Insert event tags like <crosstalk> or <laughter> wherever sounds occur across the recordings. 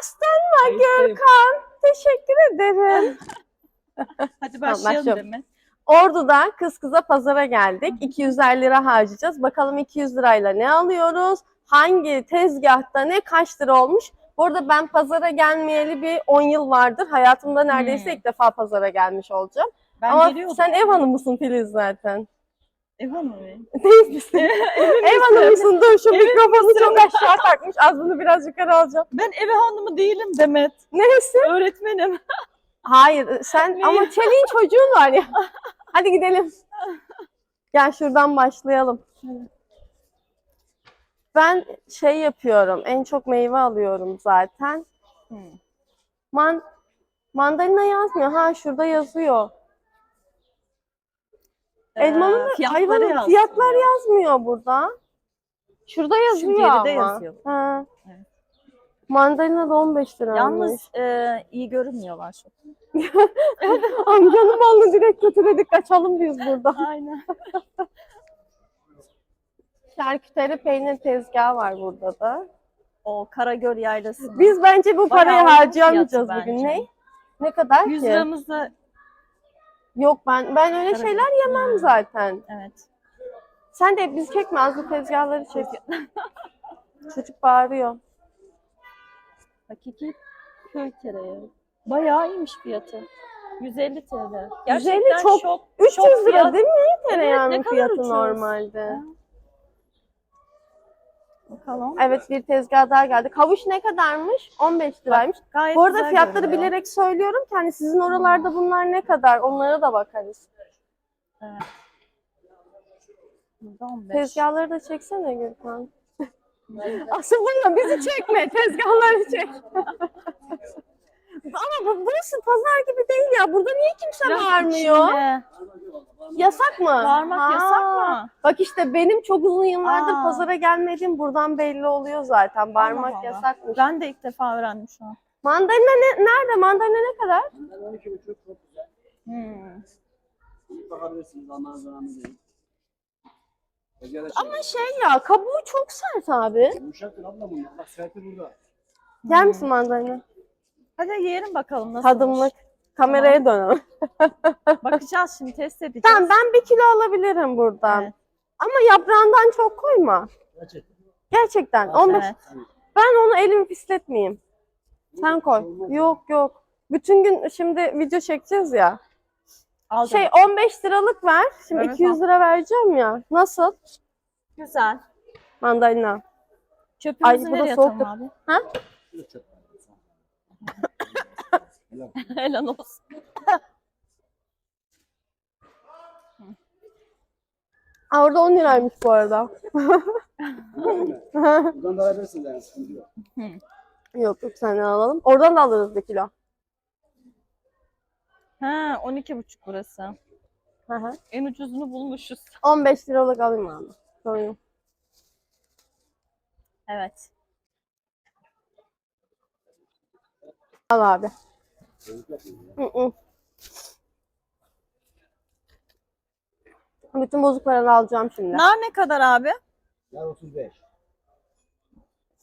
Bastın mı Gürkan? Teşekkür ederim. <laughs> Hadi Tamam, başlayalım başlıyorum. değil mi? Ordu'da kız kıza pazara geldik. 250 lira harcayacağız. Bakalım 200 lirayla ne alıyoruz? Hangi tezgahta ne kaç lira olmuş? Bu arada ben pazara gelmeyeli bir 10 yıl vardır. Hayatımda neredeyse Hmm. ilk defa pazara gelmiş olacağım. Ben Ama geliyordum. sen ev hanımısın Filiz zaten. Ev hanımı. Değil <laughs> misin? ev hanımısın. Dur şu mikrofonu çok aşağı takmış. Az bunu biraz yukarı alacağım. Ben ev hanımı değilim Demet. Neresi? Öğretmenim. Hayır sen Ne? ama çeliğin çocuğun var ya. <laughs> Hadi gidelim. Gel şuradan başlayalım. Ben şey yapıyorum. En çok meyve alıyorum zaten. Man mandalina yazmıyor. Ha şurada yazıyor. Elmanın Ee, fiyatları hayvanın yazıyor. fiyatlar yazmıyor burada. Şurada yazıyor ama. geride yazıyor. Ha. Evet. Mandalina da 15 lira. Yalnız e, iyi görünmüyorlar çok. <laughs> amcanın malını direkt götüredik kaçalım biz burada. <laughs> Aynen. Şarküteri peynir tezgahı var burada da. O Karagöl yaylası. Biz bence bu parayı harcayamayacağız bugün. Ne? Ne kadar 100 ki? Yok ben ben öyle Karagöl. şeyler yemem zaten. evet. Sen de biz çekme az bu tezgahları çek. <laughs> Çocuk bağırıyor. Hakiki köy tereyağı. Bayağı iyiymiş fiyatı. 150 TL. 150 Gerçekten çok- şok. 300 şok lira fiyat. değil mi tereyağının ne kadar fiyatı ucuz. normalde? Bakalım. Evet bir tezgah daha geldik. Havuç ne kadarmış? 15 liraymış. Gayet Bu arada güzel fiyatları görünüyor. bilerek söylüyorum ki hani sizin oralarda bunlar ne kadar onlara da bakarız. Burada 15. Tezgahları da çeksene Gülkan. <laughs> Aslında bizi çekme, tezgahları çek. <laughs> Ama bu, burası pazar gibi değil ya. Burada niye kimse Biraz bağırmıyor? içinde. Yasak mı? Bağırmak Ha. yasak mı? Bak işte benim çok uzun yıllardır Aa. pazara gelmediğim buradan belli oluyor zaten. Bağırmak Allah Allah. yasakmış. Ben de ilk defa öğrendim şu an. Mandalina ne, nerede? Mandalina ne kadar? Ben 12 buçuk çok güzel. Hmm. Bakabilirsiniz Allah'ın zamanı değil. Ege de Ama şey ya kabuğu çok sert abi. Yumuşaktır abla bunlar. Bak serti burada. Yer misin mandalina? Hadi yiyelim bakalım nasıl. Tadımlık. Kameraya dön. <laughs> <laughs> Bakacağız şimdi test edeceğiz. Tamam ben bir kilo alabilirim buradan. Evet. Ama yaprağından çok koyma. Gerçekten. Gerçekten. 15. Evet. Ben onu elimi pisletmeyeyim. Sen koy. Yok yok. Bütün gün şimdi video çekeceğiz ya. Aldım. Şey 15 liralık ver. Şimdi Evet, 200 lira vereceğim ya. Nasıl? Güzel. Mandalina. Çöpümüzü Ay, nereye atalım Şöyle çöp. <laughs> Helal olsun. Aa, orada 10 liraymış bu arada. <laughs> Buradan da alabilirsiniz yani sıkıntı yok. yok yok senden alalım. Oradan da alırız bir kilo. Ha 12,5 burası. Hı hı. En ucuzunu bulmuşuz. 15 liralık alayım abi. Sorun yok. Evet. Al abi. Hı hı. Bütün bozuk paranı alacağım şimdi. Nar ne kadar abi? Yer 35.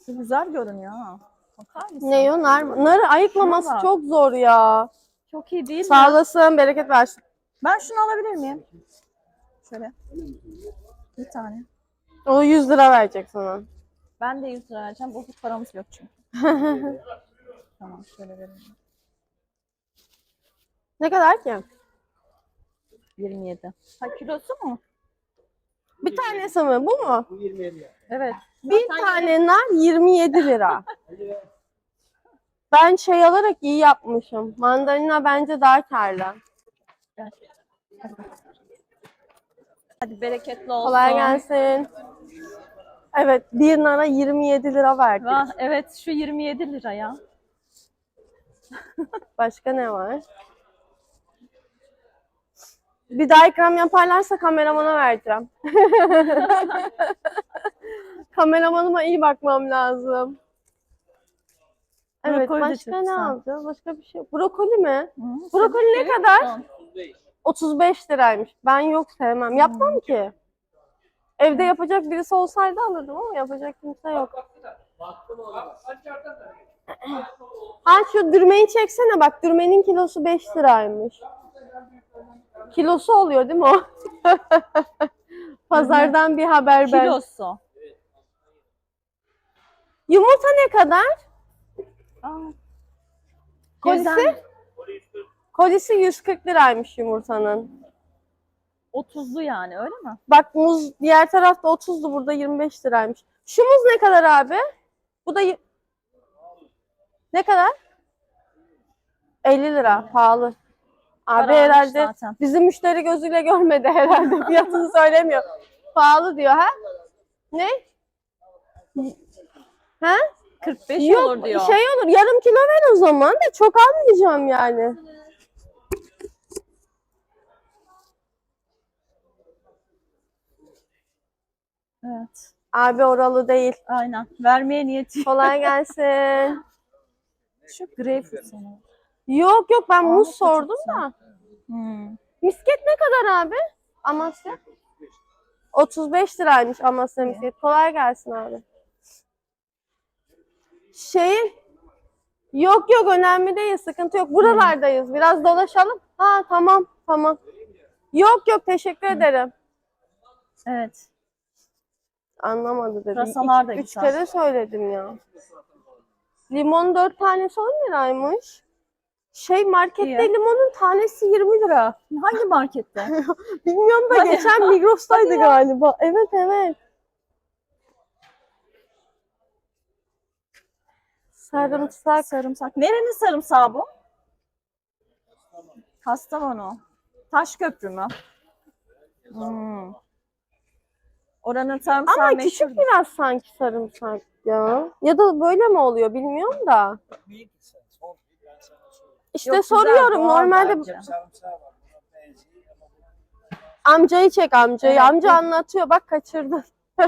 Güzel görünüyor ha. Bakar mısın? Ne o? Nar, narı ayıklaması Şuna bak. çok zor ya. Çok iyi değil mi? Sağ olasın, bereket versin. Ben şunu alabilir miyim? Şöyle. Bir tane. O 100 lira verecek sana. Ben de 100 lira vereceğim. Bozuk paramız yok çünkü. <laughs> tamam şöyle vereyim. Ne kadar ki? 27. Ha kilosu mu? Bir tanesi mi? Bu mu? Bu 27 lira. Evet. Bir tane nar 27 lira. Ben şey alarak iyi yapmışım. Mandalina bence daha karlı. Hadi bereketli olsun. Kolay gelsin. Evet, bir nara 27 lira verdik. Vah, evet şu 27 lira ya. Başka ne var? Bir daha ikram yaparlarsa kameramana vereceğim. <laughs> Kameramanıma iyi bakmam lazım. Evet, Brokoli de çok başka ne güzel. alacağız? Başka bir şey. Brokoli mi? Hı, Brokoli ne seviyor kadar? musun? 35 liraymış. Ben yok sevmem. Yapmam ki. Evde yapacak birisi olsaydı alırdım ama yapacak kimse yok. <clears throat> Ha şu dürmeyi çeksene bak dürmenin kilosu 5 liraymış. Kilosu oluyor değil mi o? <laughs> Pazardan bir haber ben. Kilosu. Yumurta ne kadar? Aa, Kolisi? Gezen- Kolisi 140 liraymış yumurtanın. 30'lu yani öyle mi? Bak muz diğer tarafta 30'du burada 25 liraymış. Şu muz ne kadar abi? Bu da y- ne kadar? 50 lira pahalı. Abi Kararmış herhalde zaten. bizim müşteri gözüyle görmedi herhalde <laughs> fiyatını söylemiyor. Pahalı diyor ha? Ne? Ha? 45 Yok olur diyor. şey olur yarım kilo ver o zaman da çok almayacağım yani. Evet. Abi oralı değil. Aynen. Vermeye niyeti. Kolay gelsin. Şu greyfurt sana. Yok yok ben muz sordum da. Hmm. Misket ne kadar abi? Amasya? 35 liraymış Amasya misket. Kolay gelsin abi. Şey Yok yok önemli değil sıkıntı yok. Buralardayız. Biraz dolaşalım. Ha tamam tamam. Yok yok teşekkür ederim. Evet. Anlamadı dedi. Pırasalar da İki- Üç güzel. kere söyledim ya. Limon dört tanesi 10 liraymış. Şey markette İyi. limonun tanesi 20 lira. Hangi markette? <laughs> Bilmiyorum da geçen Migros'taydı galiba. Evet evet. Sarımsak. Sarımsak. Nerenin sarımsağı bu? Kastamonu. Taşköprü mü? Hmm. Oranın sarımsağı Ama meşhur. küçük biraz sanki sarımsak ya. Ya da böyle mi oluyor bilmiyorum da. Büyük. Son bir ben sana söyleyeyim. İşte Yok, güzel, soruyorum doğal normalde bence. Sarımsağı var. Buna benziyor ama amcayı çek amcayı. Evet, Amca anlatıyor bak kaçırdın. <laughs> bu.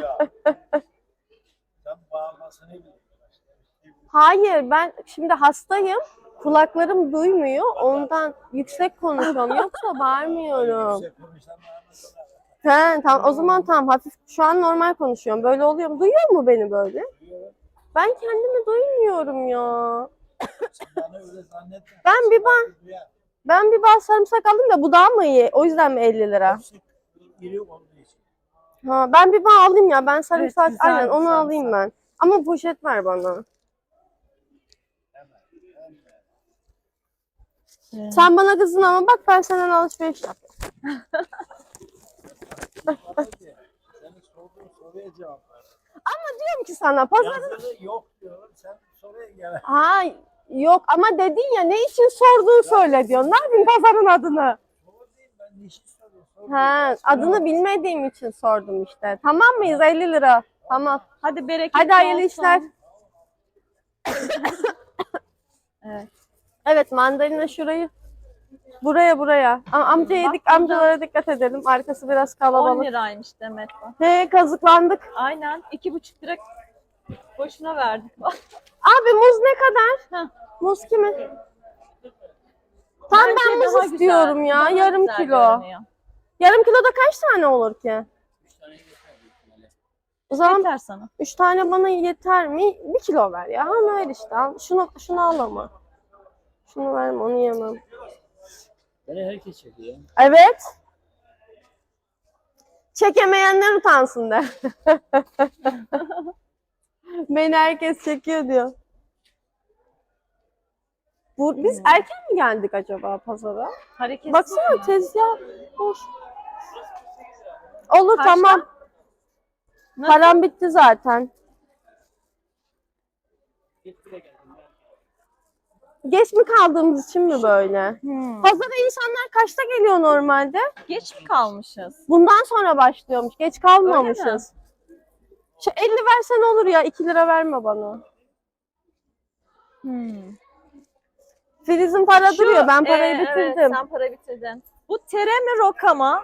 Hayır ben şimdi hastayım. Kulaklarım duymuyor. Ondan yüksek konuşuyorum. Yoksa bağırmıyorum. Yüksek konuşan. He, tamam o zaman tamam hafif şu an normal konuşuyorum. Böyle oluyor mu? Duyuyor mu beni böyle? Ben kendimi duymuyorum ya. Sen bana öyle zannetme. Ben bir Duyar. ben bir bal sarımsak aldım da bu daha mı iyi? O yüzden mi 50 lira? Ha, ben bir bağ alayım ya. Ben sarımsak güzel aynen onu sarımsak. alayım ben. Ama poşet ver bana. Evet. Sen bana kızın ama bak ben senden alışveriş yap. Ver. Diyorum ki sana pazar Yazılı yok diyorum. Sen soruya gel. <laughs> Ha yok ama dedin ya ne için sorduğunu söyle diyorsun. Ne yapayım pazarın adını? Soru değil ben niçin soruyorum. Soru Ha adını bilmediğim için sordum işte. Tamam mıyız 50 lira? Tamam. Hadi bereket Hadi hayırlı olsun. işler. <laughs> Evet. Evet mandalina şurayı. Buraya buraya. Ama amca yedik burada. amcalara dikkat edelim. Arkası biraz 10 kalabalık. liraymış Demet bu. He kazıklandık. Aynen. 2,5 lira boşuna verdik. <laughs> Abi muz ne kadar? Heh. Muz kimin? Tam ben Bence muz daha güzel, istiyorum ya. daha yarım güzel kilo. görünüyor. Yarım kiloda kaç tane olur ki? O zaman Yeter sana. 3 tane bana yeter mi? 1 kilo ver ya. Ama ver işte. Al. Şunu, şunu al ama. Şunu verme onu yemem. Beni herkes çekiyor. Evet. Çekemeyenler utansın de. <laughs> Beni herkes çekiyor diyor. Bu, biz Hmm. erken mi geldik acaba pazara? Hareket. Baksana tezgah boş. Olur Kaçta? tamam. Nasıl? Param bitti zaten. Geç mi kaldığımız için mi böyle? Hmm. Pazara insanlar kaçta geliyor normalde? Geç mi kalmışız? Bundan sonra başlıyormuş. Geç kalmamışız. Şu 50 versen olur ya. 2 lira verme bana. Hmm. Filiz'in para Şu, duruyor. Ben parayı e, bitirdim. Evet, sen para bitirdin. Bu tere mi roka mı?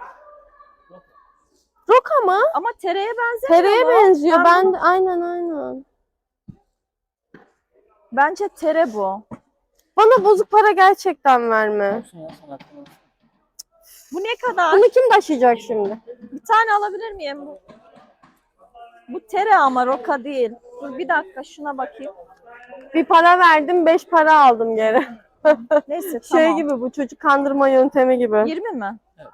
Roka mı? Ama tereye benzemiyor Tereye mu? benziyor. Ben Ben aynen aynen. Bence tere bu. Bana bozuk para gerçekten verme. Bu ne kadar? Bunu kim taşıyacak şimdi? Bir tane alabilir miyim? Bu, tere ama roka değil. Dur bir dakika şuna bakayım. Bir para verdim, beş para aldım geri. <laughs> Neyse Şey tamam. gibi bu çocuk kandırma yöntemi gibi. 20 mi? Evet.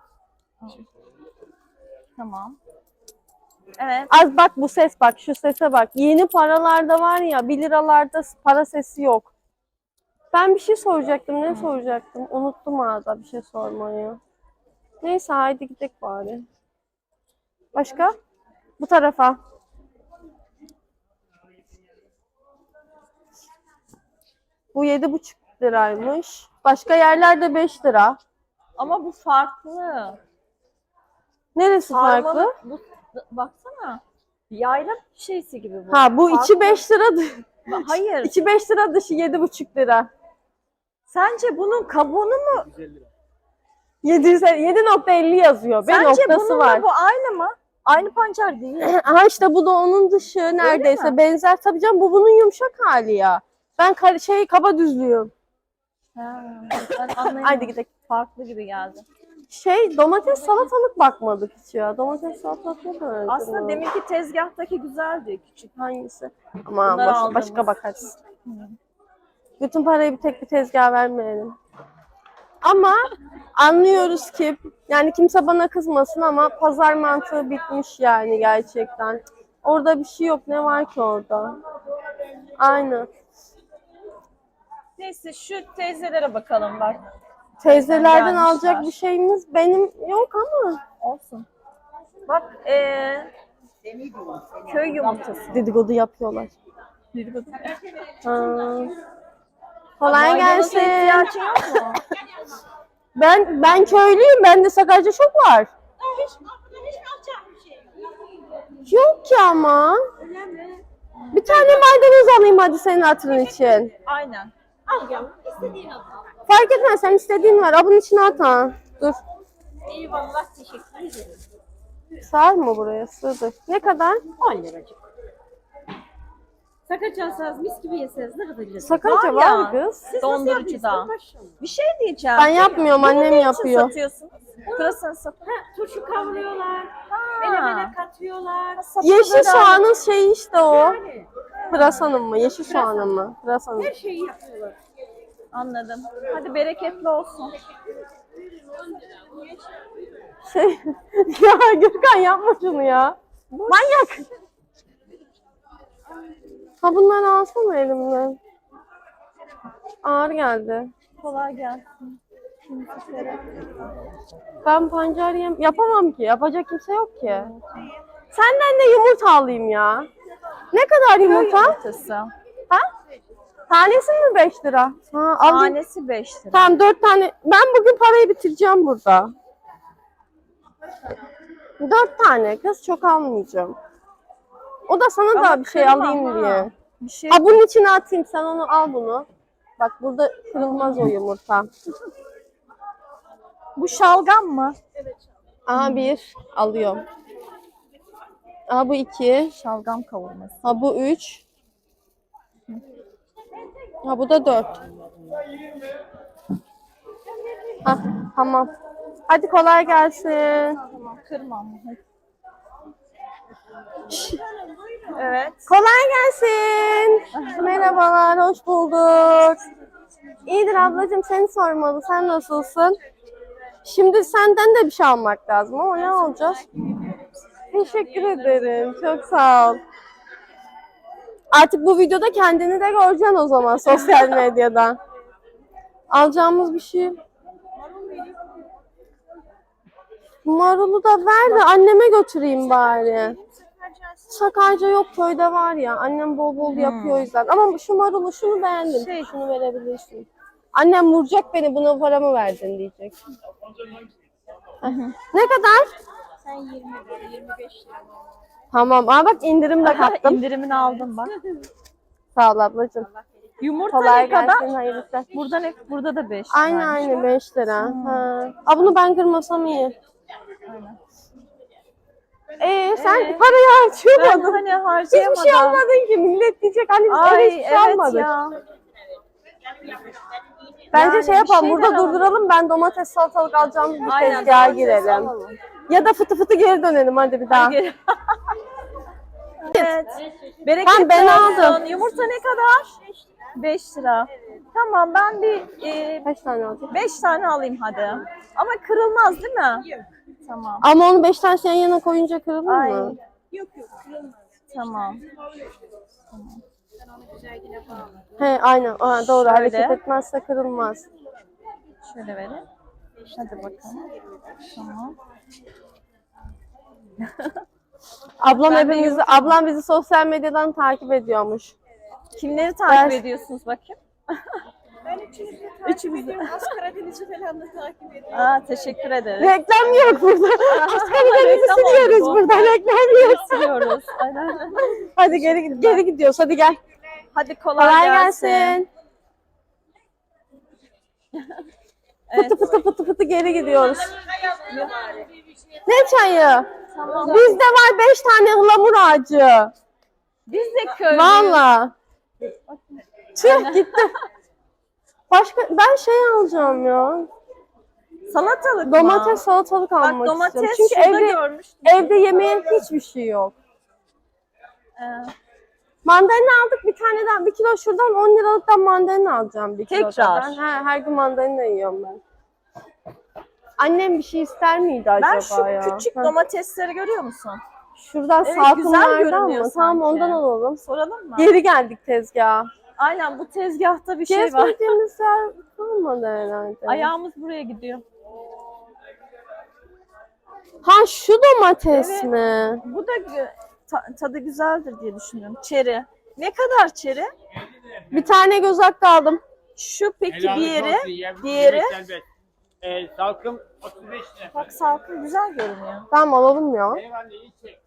Tamam. Evet. Az bak bu ses bak şu sese bak. Yeni paralarda var ya 1 liralarda para sesi yok. Ben bir şey soracaktım. Ne soracaktım? Unuttum arada bir şey sormayı. Neyse haydi gidelim bari. Başka? Bu tarafa. Bu yedi buçuk liraymış. Başka yerlerde 5 lira. Ama bu farklı. Neresi farklı? Sarmalı- Bu, baksana. Yayla şeysi gibi bu. Ha bu içi Farklı. 5 lira. Ba- Hayır. içi 5 lira dışı yedi buçuk lira. Sence bunun kabuğunu mu? 150 lira. 700 7.50 yazıyor. Bir Sence noktası bununla var. bu aynı mı? Aynı pancar değil. <clears throat> Aha işte bu da onun dışı neredeyse benzer. Tabii canım bu bunun yumuşak hali ya. Ben şey kaba düzlüğüm. Ha, ben. <laughs> Haydi gidelim. Farklı gibi geldi. Şey domates salatalık bakmadık hiç ya. Domates salatalık ne kadar Aslında deminki tezgahtaki güzeldi küçük. hangisi? Bunları boş- aldığımız. başka bakarız. Bütün parayı bir tek bir tezgaha vermeyelim. Ama anlıyoruz ki yani kimse bana kızmasın ama pazar mantığı bitmiş yani gerçekten. Orada bir şey yok. Ne var ki orada? Aynen. Neyse şu teyzelere bakalım bak. Teyzelerden Gelmişler. alacak bir şeyimiz benim yok ama. Olsun. Bak ee, köy yumurtası. Dedikodu yapıyorlar. Dedikodu. Ha. Kolay gelsin. ihtiyacın yok mu? Ben ben köylüyüm. Bende sakarca çok var. Yok ki ama. Bir tane maydanoz alayım hadi senin hatırın için. Aynen. Fark etmez sen istediğin var. Abun içine at ha. Dur. Eyvallah teşekkür ederim. Sığar mı buraya? Sığdı. Ne kadar? 10 liracık. Sakaç alsanız mis gibi yeseniz ne kadar güzel. Sakarca Var var kız. Siz nasıl Dondurucuda. yapıyorsunuz? Maşallah. Bir şey diyeceğim. Ben yapmıyorum. Annem Bunu ne için yapıyor. satıyorsunuz? Pırasını sat. Ha, turşu kavuruyorlar. Ha. Melemene katıyorlar. Yeşil soğanın şeyi işte o. Yani Pırasanın mı? Yeşil soğanın mı? Pırasanın. her şeyi yapıyorlar. Anladım. Hadi bereketli olsun. Şey, <laughs> ya Gürkan yapma şunu ya. Manyak. Ha bunları alsana elimden. Ağır geldi. Kolay gelsin. Ben pancar yem yapamam ki. Yapacak kimse yok ki. Senden de yumurta alayım ya. Ne kadar yumurta? Yumurtası. Ha? Tanesi mi 5 lira? Ha, alayım. Tanesi 5 lira. Tamam 4 tane. Ben bugün parayı bitireceğim burada. 4 tane kız çok almayacağım. O da sana Ama da bir şey kırmam alayım ha. diye. Bir şey Ha bunun içine atayım sen onu al bunu. Bak burada kırılmaz o yumurta. Bu şalgam mı? Aha bir alıyorum. Aha bu iki. Şalgam kavurması. Ha bu üç. Ha bu da dört. Ha tamam. Hadi kolay gelsin. Tamam kırmam. Hadi. Evet. Kolay gelsin. Merhabalar, hoş bulduk. İyidir ablacığım, seni sormalı. Sen nasılsın? Şimdi senden de bir şey almak lazım ama ne alacağız? Teşekkür ederim. Çok sağ ol. Artık bu videoda kendini de göreceksin o zaman sosyal medyada. Alacağımız bir şey. Marulu da ver de anneme götüreyim bari. Sakarca yok köyde var ya. Annem bol bol yapıyor o yüzden. Ama şu marulu şunu beğendim. Şey- Şunu verebilirsin. Annem vuracak beni buna paramı verdin diyecek. ne kadar? Sen 20 lira, 25 lira. Tamam. Aa bak indirim de kaptım. İndirimini aldım bak. <laughs> Sağ ol ablacığım. Yumurta Kolay ne kadar? gelsin. Hayırlı işler. Burada ne? Burada da 5. Aynı aynı 5 lira. Ha. Aa, bunu ben kırmasam iyi. Ee, sen Ee? parayı Ben harcıyormadın. hani Hiçbir şey harcayamadım. almadın ki. Millet diyecek hani biz Ay hiçbir şey evet almadık. ya. Bence Yani şey yapalım. şeyler Burada alalım. durduralım. Ben domates salatalık alacağımız bir Aynen, tezgaha girelim. alalım. Ya da fıtı fıtı geri dönelim hadi bir daha. Hadi. <laughs> Evet. Bereketli Tamam, ben olsun. aldım. Yumurta ne kadar? 5 lira. Tamam ben bir e, Kaç tane alacak? 5 tane alayım hadi. Ama kırılmaz değil mi? Yok. Tamam. Ama onu beş tane yan yana koyunca kırılır Ay. mı? Yok yok kırılmaz. Tamam. Sen onu güzelliğine bağla. He aynen. Aa, doğru. Şöyle. Hareket etmezse kırılmaz. Şöyle verin. Hadi bakalım. Tamam. <laughs> Ablam Ben de hepimizi, yumurta- ablam bizi sosyal medyadan takip ediyormuş. Kimleri takip Ben- ediyorsunuz bakayım? <laughs> Ben üçünüzü takip Üçümüzü. ediyorum. Az Karadeniz'i falan da takip ediyorum. Aa, teşekkür ederiz. Reklam yok burada. Askerlerimizi Reklam oldu siliyoruz bu. burada. Reklam yok. Siliyoruz. Aynen. <laughs> Hadi geri geri gidiyoruz. Hadi gel. Hadi kolay, Kolay gelsin. gelsin. <laughs> Evet. Fıtı fıtı fıtı fıtı geri gidiyoruz. Ne çayı? Tamam. Bizde var beş tane ıhlamur ağacı. Biz de köylüyüz. Valla. Tüh gitti. <laughs> Başka ben şey alacağım ya. Salatalık mı? Domates salatalık almak Bak domates istiyorum. Çünkü şurada evde, görmüştüm. evde yemeğe hiçbir şey yok. Ee, Mandalina aldık bir tane daha. Bir kilo şuradan 10 liralıktan mandalina alacağım bir kilo. Tekrar. Ben her, her gün mandalina yiyorum ben. Annem bir şey ister miydi acaba ben şu ya? küçük Ha. domatesleri görüyor musun? Şuradan Evet, salkımlardan görünüyor mı? Tamam sanki. ondan alalım. Soralım mı? Geri geldik tezgaha. Aynen bu tezgahta bir şey var. Gezmediğimiz yer kalmadı herhalde. Ayağımız buraya gidiyor. Ha şu domates Evet. mi? Bu da gü- ta- tadı güzeldir diye düşünüyorum. Çeri. Ne kadar çeri? Bir tane göz hakkı aldım. Şu peki diğeri? diğeri? Ee, salkım 35 lira. Bak salkım güzel görünüyor. Tamam alalım ya. Eyvallah iyi çek.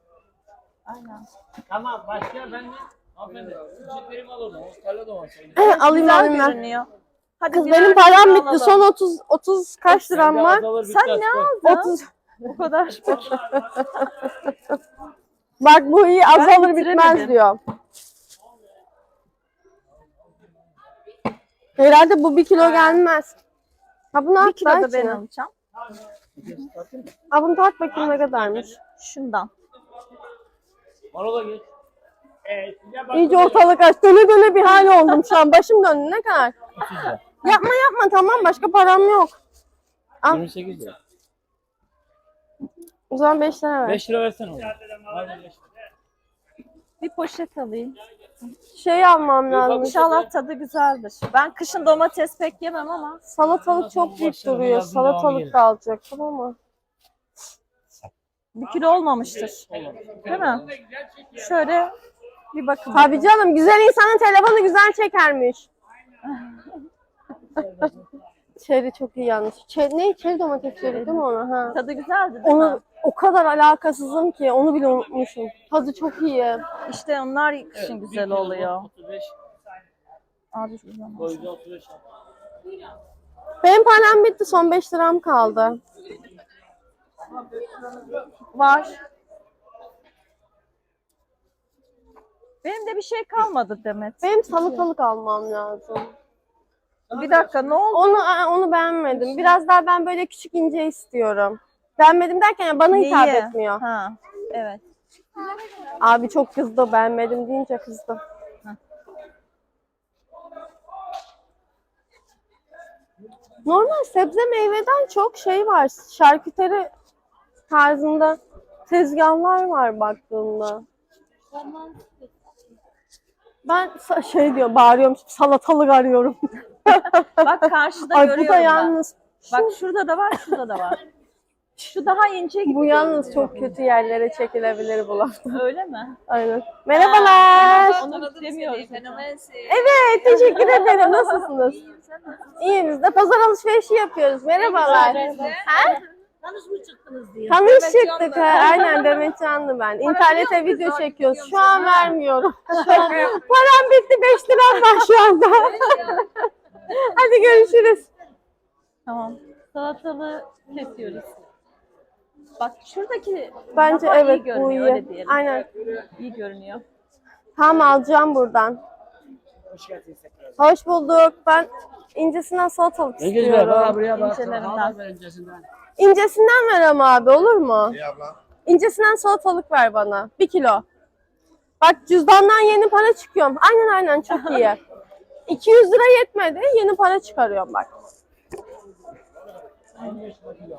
Aynen. Tamam başka ben de hanımefendi. Ücretlerimi alalım. Tarla domates. alayım güzel alayım ben. görünüyor. Hadi Kız birer benim tane param bitti. alalım. Son 30 30 kaç liram var? Sen ne aldın? 30. Bu <laughs> kadar. <laughs> Bak bu iyi azalır bitmez bitiremedim. diyor. Herhalde bu bir kilo gelmez. Ha bunu bir at kilo da ben alacağım. Ha bunu tart bakayım ne kadarmış. Şundan. Parola geç. İyice ortalık aç. Döne döne bir hal oldum şu an. Başım döndü. Ne kadar? 30 lira. Yapma yapma tamam başka param yok. Al. 28 lira. O zaman 5 lira ver. 5 lira versene oğlum. Hadi beş. Bir poşet alayım. Şey almam lazım. İnşallah tadı güzeldir. Ben kışın domates pek yemem ama Salatalık çok büyük duruyor. yazın, devamı Salatalık da alacaktım ama. bir kilo olmamıştır. Değil mi? Şöyle bir bakın. Tabii canım güzel insanın telefonu güzel çekermiş. <laughs> Çeri çok iyi yalnız. Çeri, ne? Çeri domates çeri değil mi ona? Ha. Tadı güzeldi değil Onu mi? o kadar alakasızım ki onu bile unutmuşum. Tadı çok iyi. İşte onlar kışın güzel oluyor. 35. Abi. Boyunca 35. Benim param bitti. Son 5 liram kaldı. Var. Benim de bir şey kalmadı Demet. Benim salatalık almam lazım. Bir dakika ne oldu? Onu onu beğenmedim. Biraz daha ben böyle küçük ince istiyorum. Beğenmedim derken ya bana hitap Neyi? etmiyor. Ha, evet. Abi çok kızdı. Beğenmedim deyince kızdı. Normal sebze meyveden çok şey var. Şarküteri tarzında tezgahlar var baktığında. Ben şey diyor, bağırıyorum, salatalık arıyorum. <laughs> Bak karşıda Ay bu görüyorum da ben. yalnız, Bak şurada da var, şurada da var. Şu daha ince gibi. bu yalnız çok kötü yerlere çekilebilir bu laf. <laughs> Öyle mi? Aynen. Merhabalar. Onu demiyoruz. Evet, teşekkür ederim. Nasılsınız? İyi biz de pazar alışverişi yapıyoruz. Merhabalar. Ha? Tanış mı çıktınız diye. Tanış çıktık ha. Aynen Demet Canlı ben. İnternete video çekiyoruz. Şu an vermiyorum. <laughs> Param bitti 5 liram var şu anda. Hadi görüşürüz. Tamam. Salatalığı kesiyoruz. Bak şuradaki Bence daha evet iyi görünüyor, bu iyi. öyle diyelim. Aynen. İyi görünüyor. Tamam alacağım buradan. Hoş geldiniz tekrar. Hoş bulduk. Ben incesinden salatalık Ne güzel bak istiyorum. buraya bak. İncelerinden. Al ver öncesinden. İncesinden ver ama abi olur mu? İyi abla. İncesinden salatalık ver bana. Bir kilo. Bak cüzdandan yeni para çıkıyorum. Aynen aynen çok <laughs> iyi. 200 lira yetmedi. Yeni para çıkarıyorum bak.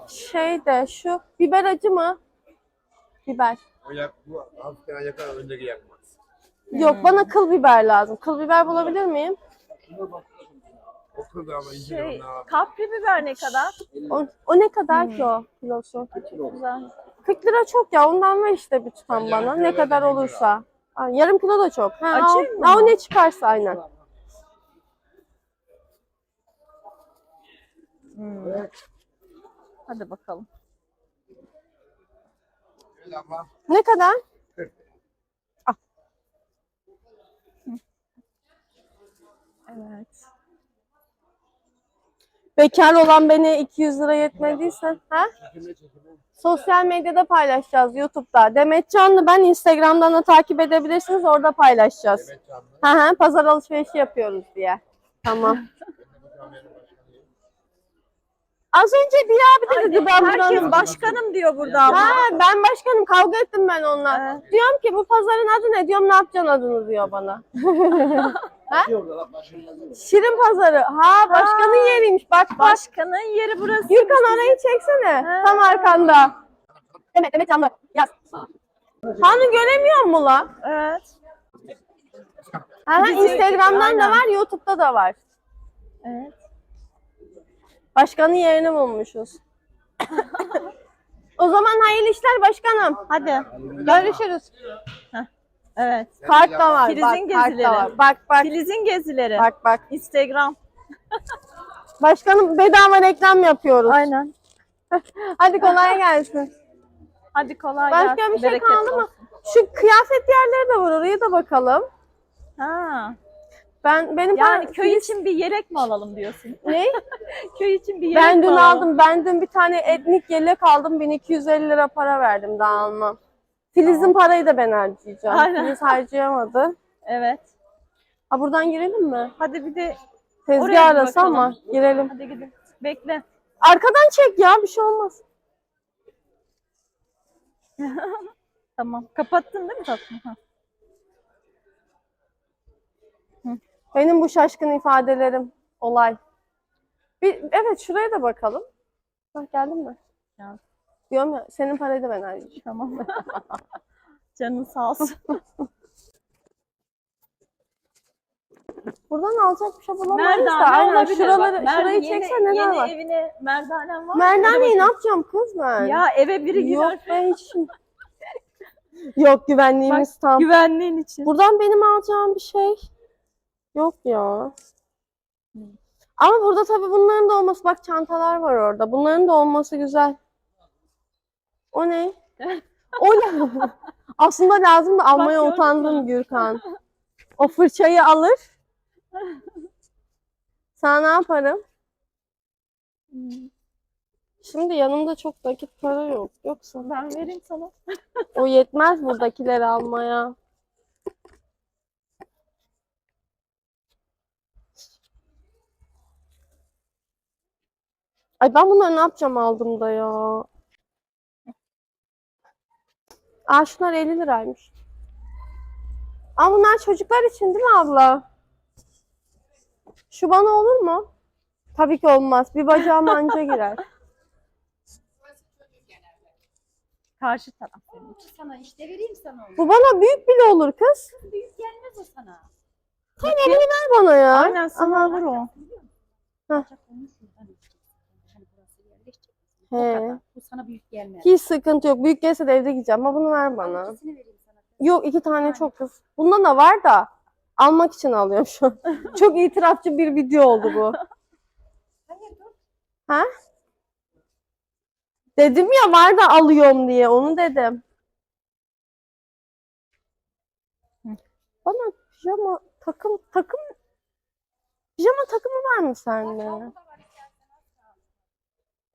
Şey de şu biber acı mı? Biber. O yak, bu hafiften yakar öndeki yakmaz. Yok bana kıl biber lazım. Kıl biber bulabilir miyim? O kız ama Şey, ona. kapri biber ne kadar? O, o ne kadar ki o kilosu? Güzel. 40 lira çok ya ondan ver işte bir tutam bana. Ne kadar olursa. Ha, yarım kilo da çok. Ha, Açayım o, mı? ha, o ne çıkarsa aynen. Hmm. Hadi bakalım. Öyle ama Ne kadar? Evet. Bekar olan beni 200 lira yetmediyse. Ha? Sosyal medyada paylaşacağız YouTube'da. Demet Canlı ben Instagram'dan da takip edebilirsiniz. Orada paylaşacağız. Hı hı, pazar alışverişi yapıyoruz diye. Tamam. Az önce bir abi de dedi ben Herkes buranın başkanım diyor burada. Ha ben başkanım kavga ettim ben onunla. Diyorum ki bu pazarın adı ne? Diyorum ne yapacaksın adını diyor bana. <laughs> Şirin pazarı. Ha başkanın yeriymiş. Bak bak. Başkanın yeri burası. Gürkan orayı çeksene. Ha. Tam arkanda. Demet Demet canlı. Yaz. Hanı göremiyor mu la? Evet. Ha, Bizi- Instagram'dan da var, YouTube'da da var. Evet. Başkanın yerini bulmuşuz. <laughs> o zaman hayırlı işler başkanım. Hadi. Görüşürüz. Evet. Kart da var. Filiz'in bak, kart da gezileri. var. Bak bak. Filiz'in gezileri. Bak bak. Instagram. <laughs> Başkanım bedava reklam yapıyoruz. Aynen. <laughs> Hadi kolay gelsin. Hadi kolay Başka gelsin. bir şey bereketli kaldı mı? Şu kıyafet yerleri de var. Oraya da bakalım. Ha. Ben benim Yani köy için bir yelek mi alalım diyorsun? ne? <laughs> Köy için bir yelek Ben mi dün alalım? aldım. Ben dün bir tane etnik yelek aldım. 1250 lira para verdim. Daha almam. Filiz'in parayı da ben harcayacağım. Aynen. Filiz harcayamadı. Evet. Ha buradan girelim mi? Hadi bir de Tezgah Oraya bir arası bakalım. ama girelim. hadi gidin. Bekle. Arkadan çek ya bir şey olmaz. <laughs> Tamam. Kapattın değil mi tatlım? Ha. Benim bu şaşkın ifadelerim olay. Bir, evet şuraya da bakalım. Bak geldin mi? Geldim. Diyorum ya senin parayı da ben harcayacağım. Tamam. <laughs> Canın sağ olsun. Buradan alacak bir şey bulamayız da. Merdane Aynen olabilir. şuraları, Bak, şurayı Mer- yeni- çeksene ne Yeni var? evine merdanen var. mı? Merdaneyi ne yapacağım kız ben? Ya eve biri Yok girer. be hiç. <laughs> Yok güvenliğimiz tam. Güvenliğin için. Buradan benim alacağım bir şey yok ya. Ama burada tabii bunların da olması bak çantalar var orada. Bunların da olması güzel. O ne? <laughs> o ne? Aslında lazım da almaya gördün utandım Gürkan. O fırçayı alır. Sana ne yaparım? Şimdi yanımda çok nakit para yok. Yoksa Ben vereyim sana. o yetmez buradakileri almaya. Ay ben bunları ne yapacağım aldığımda ya? Aa şunlar 50 liraymış. Aa bunlar çocuklar için değil mi abla? Şu bana olur mu? Tabii ki olmaz. Bir bacağım anca girer. <laughs> Karşı taraf. Sana işte vereyim sana onu. Bu bana büyük bile olur kız. Büyük gelmez o sana. Sen elini ver bana ya. Aynen sana olur o. Hani. O He. Sana büyük gelmez. Hiç sıkıntı yok. Büyük gelse de evde gideceğim. Ama bunu ver bana. İkisini vereyim sana. Yok iki tane çok kız. Bunda da var da almak için alıyorum şu an. <laughs> çok itirafçı bir video oldu bu. Hayır dur. Ha? Dedim ya var da alıyorum diye onu dedim. Bana pijama takım takım pijama takımı var mı sende?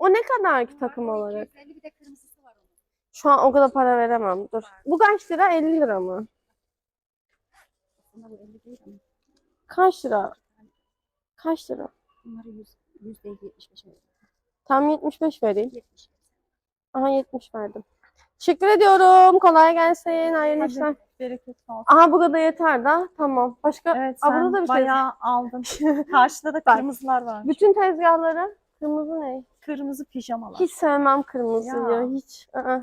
O ne kadar ki takım olarak? 250 bir de kırmızısı var onun. Şu an o kadar para veremem. Dur. Bu kaç lira? 50 lira mı? Aslında bu 50 değil ama Kaç lira? Kaç lira? bunları 100, 100 değil 75 verdim. Tam 75 vereyim. 70. Aha 70 verdim. Teşekkür ediyorum. Kolay gelsin. Hayırlı Hadi. işler. Bereket olsun. Aha bu kadar yeter da. Tamam. Başka? Evet Aa, sen burada da bir şey- bayağı aldın. <laughs> Karşıda da kırmızılar var. Bütün tezgahları. Kırmızı ne? Kırmızı pijamalar. Hiç sevmem kırmızıyı. Ya. Hiç. Aa.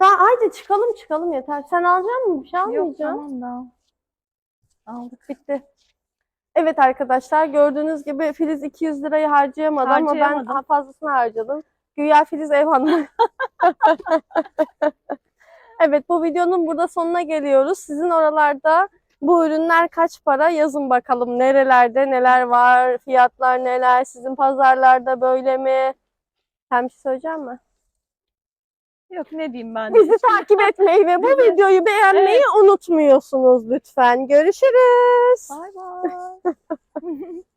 Daha haydi çıkalım çıkalım yeter. Sen alacak mısın? Bir şey Yok almayacaksın. tamam da. Aldık. Bitti. Evet arkadaşlar gördüğünüz gibi Filiz 200 lirayı harcayamadı ama ben Harcayamadım. daha fazlasını harcadım. Güya Filiz ev hanımı. <laughs> evet bu videonun burada sonuna geliyoruz. Sizin oralarda bu ürünler kaç para yazın bakalım. Nerelerde neler var, fiyatlar neler, sizin pazarlarda böyle mi? Sen bir şey söyleyecek misin? Yok ne diyeyim ben. Bizi takip etmeyi ve bu videoyu beğenmeyi unutmuyorsunuz lütfen. Görüşürüz. Bay bay. <laughs>